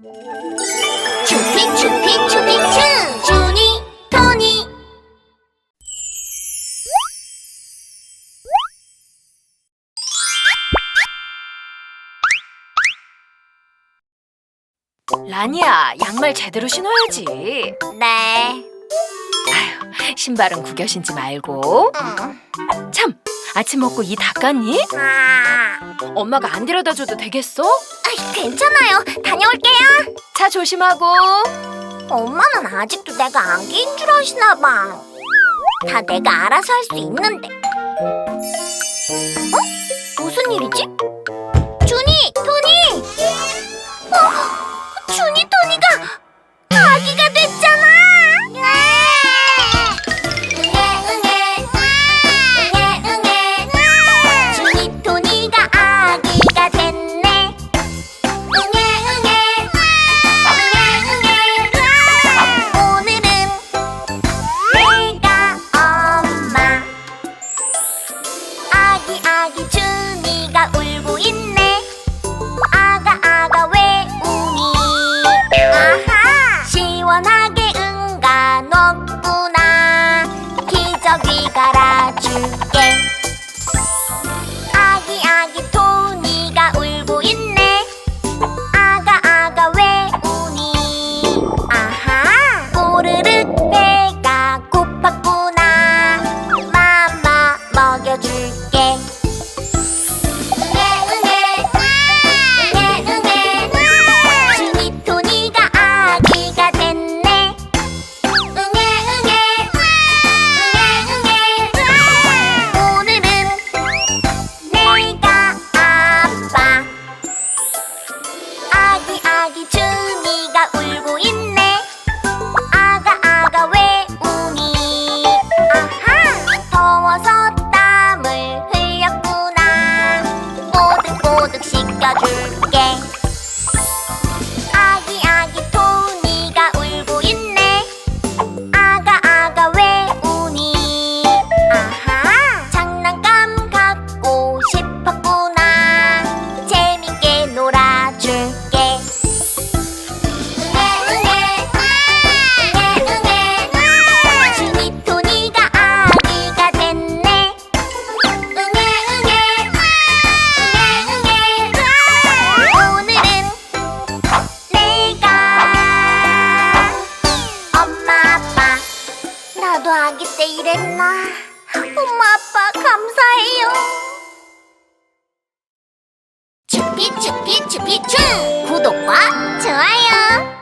추 주니 토니 라니야, 양말 제대로 신어야지. 네 아휴, 신발은 구겨 신지 말고. 음. 참, 아침 먹고 이 닦았니? 아, 엄마가 안 데려다 줘도 되겠어? 아이, 괜찮아요 다녀올게요 차 조심하고. 엄마는 아직도 내가 안개인 줄 아시나 봐. 다 내가 알아서 할 수 있는데. 어? 무슨 일이지? 아기 아기 준이가 울고 있네. 아가 아가 왜 우니? 아하! 시원하게 응가 넣구나. 기저귀 갈아줄게. 아기 아기 토니가 울고 있네. 아가 아가 왜 우니? 아하! 꼬르륵 배가 고팠구나. 맘마 먹여줄 씻겨줄게 아기 때 이랬나? 엄마 아빠 감사해요. 추 구독과 좋아요